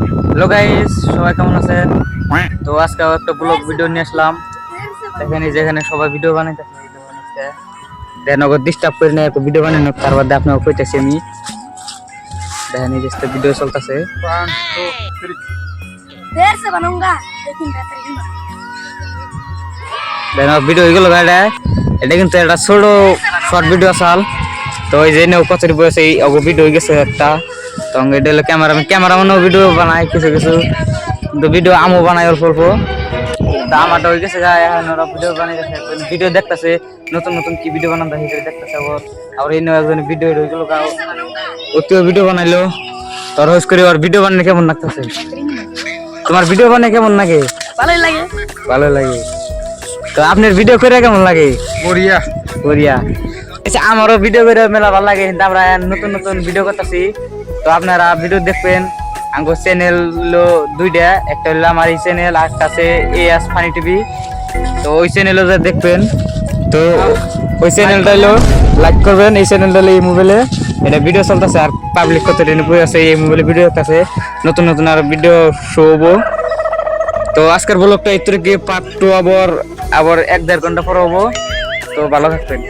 Hello guys সবাই কেমন আছেন? তো আজকে একটা ব্লগ ভিডিও নিয়ে আসলাম। এখানে যেখানে সবাই ভিডিও বানাইতে দেখেন ডিস্টার্ব করি না ভিডিও বানাই নোক তার বাদে আপনাকে কইতেছি আমি। দেখেন এই ভিডিও চলতেছে। দেখেন ভিডিও হয়ে। গেল গাড়ি এটা কিন্তু একটা ছোট শর্ট ভিডিও আসাল। তো ওই যে নৌকা চড়ি বসে এই অগো ভিডিও হয়ে গেছে একটা। তো এটা হলো ক্যামেরা ক্যামেরাম্যানও ভিডিও বানায় কিছু কিছু। কিন্তু ভিডিও আমও বানায় অল্প অল্প। তা আমারটা হয়ে গেছে এখন ওরা ভিডিও বানাইতেছে ভিডিও দেখতেছে নতুন নতুন কি ভিডিও বানাতে হিসেবে দেখতেছে আবার। আবার এই একজন ভিডিও হয়ে গেল গা। ওতেও ভিডিও বানাইলো। তোর হোস করে ওর ভিডিও বানালে কেমন লাগতেছে? তোমার ভিডিও বানাই কেমন লাগে? ভালোই লাগে। ভালো লাগে। তো আপনার ভিডিও করে কেমন লাগে? বড়িয়া। কোরিয়া আচ্ছা আমারও ভিডিও করে মেলা ভালো লাগে। কিন্তু আমরা নতুন নতুন ভিডিও করতেছি। তো আপনারা ভিডিও দেখবেন। আমার চ্যানেল হলো দুইটা। একটা হলো আমার এই চ্যানেল আর এ এস ফানি টিভি তো ওই চ্যানেলও যা দেখবেন। তো ওই চ্যানেলটা হলো লাইক করবেন। এই চ্যানেলটা এই মোবাইলে এটা ভিডিও চলতেছে আর পাবলিক কত বই আছে, এই মোবাইলে ভিডিও আছে নতুন নতুন আর ভিডিও শো হব। তো আজকের ব্লগটা এই থেকে পার্ট টু আবার আবার এক দেড় ঘণ্টা পর হব। তো ভালো থাকবেন।